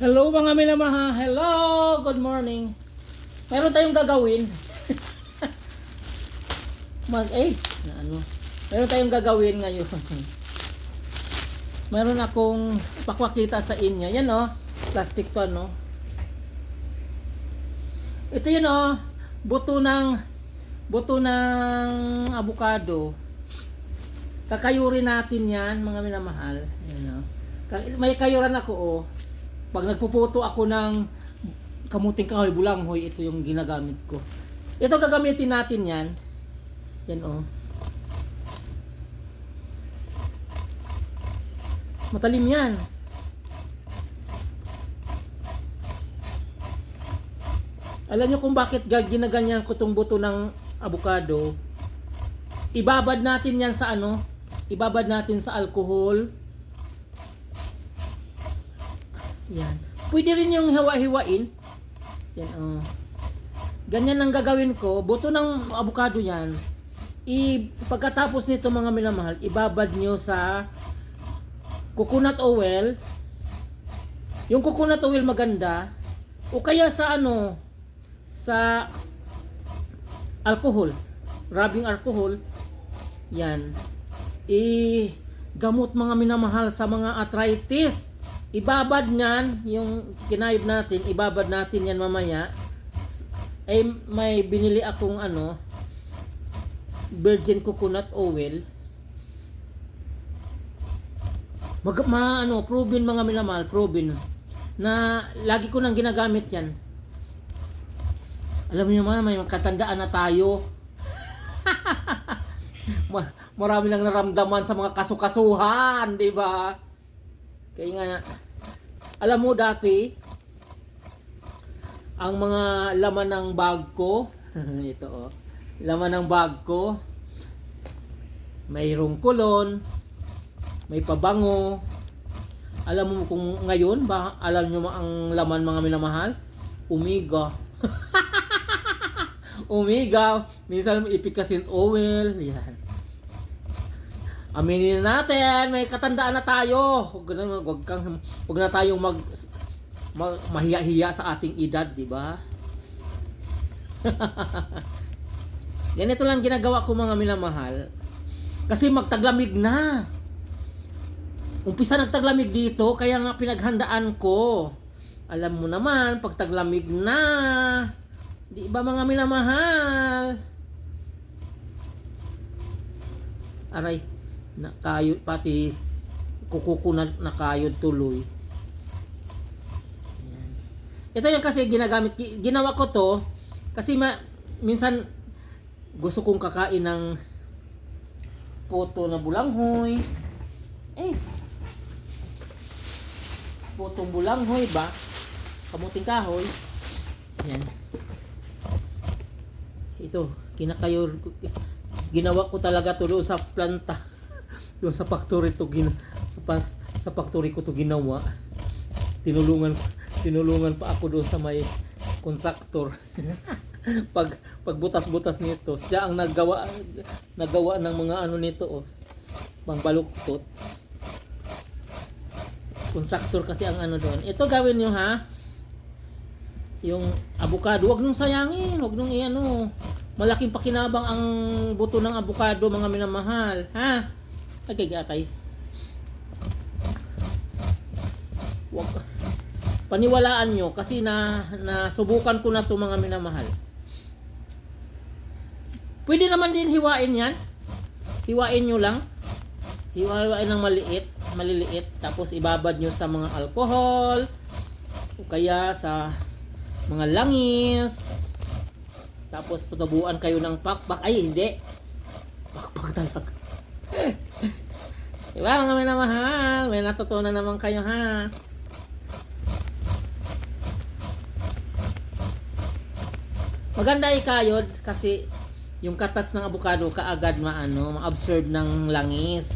Hello mga minamaha. Hello. Good morning. Meron tayong gagawin. Mag eh na ano. Meron tayong gagawin ngayon. Meron akong ipakmakita sa inyo. Yan oh. Plastic to no. Ito yun oh. Buto ng buto ng avocado. Kakayurin natin yan, mga minamahal. Yan, oh. May kayuran ako, oh. Pag nagpuputo ako ng kamuting kahoy, bulanghoy, ito yung ginagamit ko. Ito gagamitin natin yan. Yan, oh. Matalim yan. Alam nyo kung bakit ga- ginaganyan ko tong buto ng avocado? Ibabad natin yan sa ano? Ibabad natin sa alcohol. Yan. Pwede rin yung hiwa-hiwain. Yan, oh. Ganyan ang gagawin ko. Buto ng avocado yan. I, pagkatapos nito mga minamahal, ibabad nyo sa coconut oil. Yung coconut oil maganda. O kaya sa ano, sa alcohol. Rubbing alcohol. Yan. I gamot mga minamahal sa mga arthritis. Ibabad niyan, yung kinayod natin, ibabad natin yan mamaya. Ay may binili akong ano, virgin coconut oil. Mag, ma, ano, proven mga minamahal, proven. Na lagi ko nang ginagamit yan. Alam niyo man, may katandaan na tayo. Ma- marami nang naramdaman sa mga kasukasuhan, di ba? Kaya nga, alam mo dati, ang mga laman ng bag ko, ito oh, laman ng bag ko, mayroong kulon, may pabango. Alam mo kung ngayon ba, alam nyo ang laman mga minamahal? Umiga. Umiga. Minsan ipikasin oil. Yan. Aminin na natin, may katandaan na tayo. Huwag na, huwag kang, huwag na tayong mag, mag mahiya-hiya sa ating edad, di ba? Ganito lang ginagawa ko mga minamahal. Kasi magtaglamig na. Umpisa nagtaglamig dito, kaya nga pinaghandaan ko. Alam mo naman, pag taglamig na, di ba mga minamahal? Aray, nakayod pati kukuko na nakayod tuloy. Ayan. Ito yung kasi ginagamit, gi- ginawa ko to kasi ma, minsan gusto kong kakain ng puto na bulanghoy. Eh, putong bulanghoy ba? Kamuting kahoy. Yan. Ito, kinakayor ginawa ko talaga to doon sa planta. Doon sa factory to gin sa, pa, sa factory ko to ginawa. Tinulungan tinulungan pa ako doon sa may contractor. pag pagbutas-butas nito, siya ang naggawa nagawa ng mga ano nito oh. Pangbaluktot. Contractor kasi ang ano doon. Ito gawin niyo ha. Yung avocado, wag nung sayangin, wag nung iano. Malaking pakinabang ang buto ng avocado mga minamahal, ha? Okay, gatay. Wag paniwalaan nyo kasi na nasubukan ko na to mga minamahal. Pwede naman din hiwain yan. Hiwain nyo lang. Hiwa-hiwain ng maliit, maliliit. Tapos ibabad nyo sa mga alcohol. O kaya sa mga langis. Tapos patabuan kayo ng pakpak. Ay, hindi. Pakpak talaga. diba mga minamahal? May natutunan naman kayo ha. Maganda ikayod kasi yung katas ng avocado kaagad maano, ma-absorb ng langis.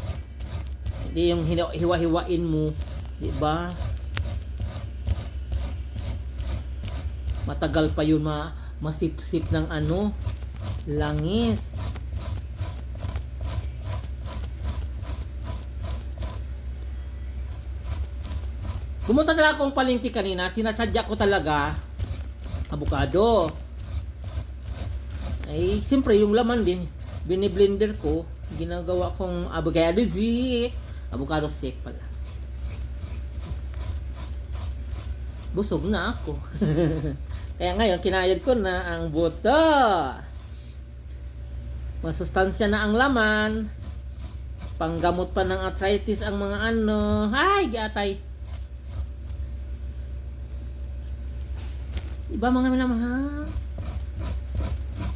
Hindi yung hiwa-hiwain mo, 'di ba? Matagal pa yun ma masipsip ng ano, langis. Pumunta talaga akong palengke kanina, sinasadya ko talaga avocado. Ay, siyempre yung laman din, biniblender ko, ginagawa kong avocado shake. Avocado shake pala. Busog na ako. Kaya ngayon, kinayod ko na ang buto. Masustansya na ang laman. Panggamot pa ng arthritis ang mga ano. Ay, gatay. Diba mga minamahal?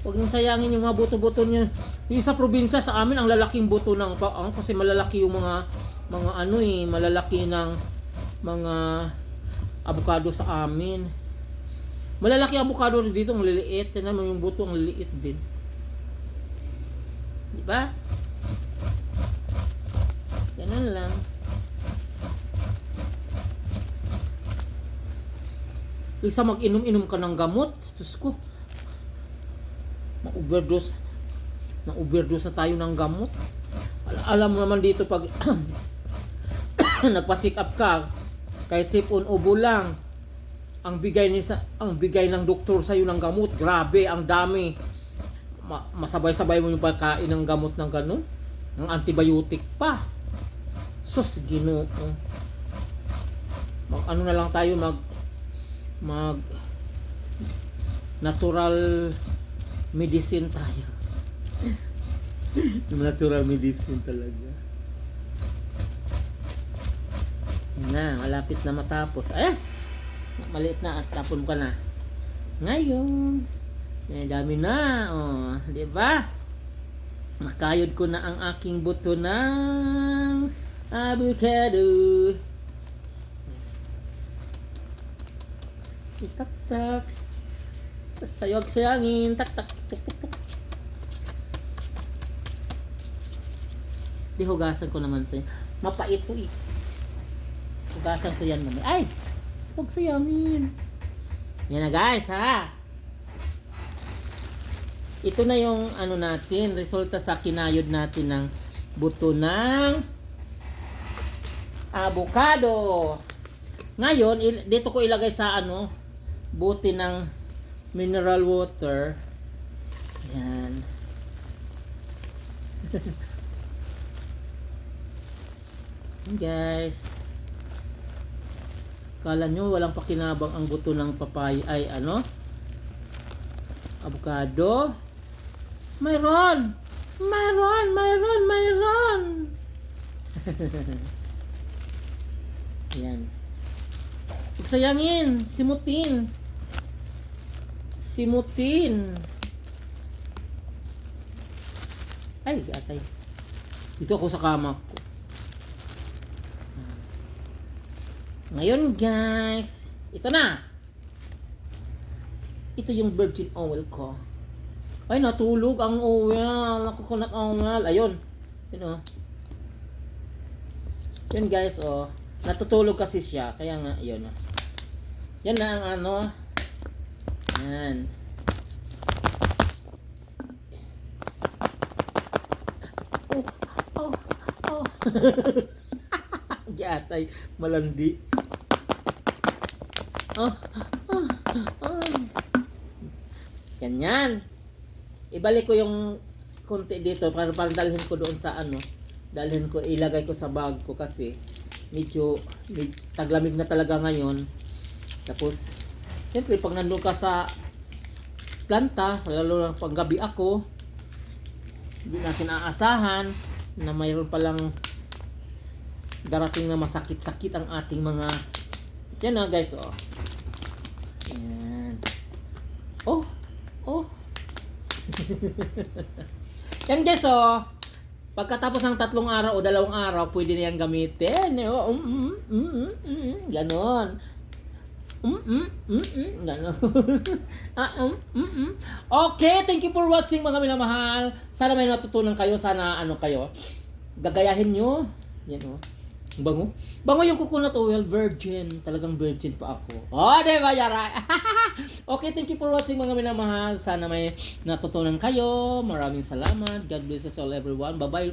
Huwag niyong sayangin yung mga buto-buto niyo. Yung sa probinsya sa amin ang lalaking buto ng paang kasi malalaki yung mga mga ano eh, malalaki ng mga avocado sa amin. Malalaki ang rin dito, ang liliit. Tignan mo yung buto, ang liliit din. Di ba? Ganun lang. Isa mag-inom-inom ka ng gamot. Diyos ko. Na-overdose. Na-overdose na tayo ng gamot. Al- alam mo naman dito pag nagpa-check up ka, kahit sipon ubo lang, ang bigay ni sa ang bigay ng doktor sa ng gamot, grabe, ang dami. Ma- masabay-sabay mo yung pagkain ng gamot ng ganun. Ng antibiotic pa. Sus, ginoo. Mag ano na lang tayo mag mag natural medicine tayo. natural medicine talaga. Yan na, malapit na matapos. Ay! Maliit na at tapon ka na. Ngayon, eh, dami na. Oh, di ba? Nakayod ko na ang aking buto ng avocado. Tak tak. Sayog sayangin. Tak tak. Tuk tuk tuk. Di hugasan ko naman to. Mapait to eh. Hugasan ko yan naman. Ay! Huwag sayangin. Yan na guys ha. Ito na yung ano natin, resulta sa kinayod natin ng buto ng avocado. Ngayon, dito ko ilagay sa ano, buti ng mineral water. Yan. Guys. Kala nyo walang pakinabang ang buto ng papaya ay ano? Avocado? Mayroon! Mayroon! Mayroon! Mayroon! Yan. Huwag sayangin. Simutin. Simutin. Ay, atay. Dito ako sa kama ko. Ngayon, guys. Ito na. Ito yung virgin oil ko. Ay, natulog ang oil. Ang coconut oil. Ayun. Yun, oh. Yun, guys, oh. Natutulog kasi siya. Kaya nga, yun, oh. Yan na ang ano. Yan. Oh, oh, oh. Yatay, malandi. Oh, oh, oh. Ganyan. Ibalik ko yung konti dito para para dalhin ko doon sa ano. Dalhin ko, ilagay ko sa bag ko kasi medyo med, taglamig na talaga ngayon. Tapos, siyempre pag nandun ka sa planta, lalo na pag gabi ako, hindi natin aasahan na mayroon palang darating na masakit-sakit ang ating mga yan na guys oh yan oh oh yan guys oh pagkatapos ng tatlong araw o dalawang araw pwede na yan gamitin oh, mm, mm, mm, mm, mm, ganon Mm, mm, mm, mm, ah, mm, mm. Okay, thank you for watching mga minamahal. Sana may natutunan kayo, sana ano kayo. Gagayahin nyo. Yan oh. Ang Bango. Bango yung coconut oil, virgin. Talagang virgin pa ako. Oh, di ba, Yara? okay, thank you for watching mga minamahal. Sana may natutunan kayo. Maraming salamat. God bless us all everyone. Bye-bye.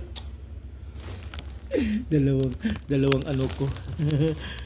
dalawang, dalawang ano ko.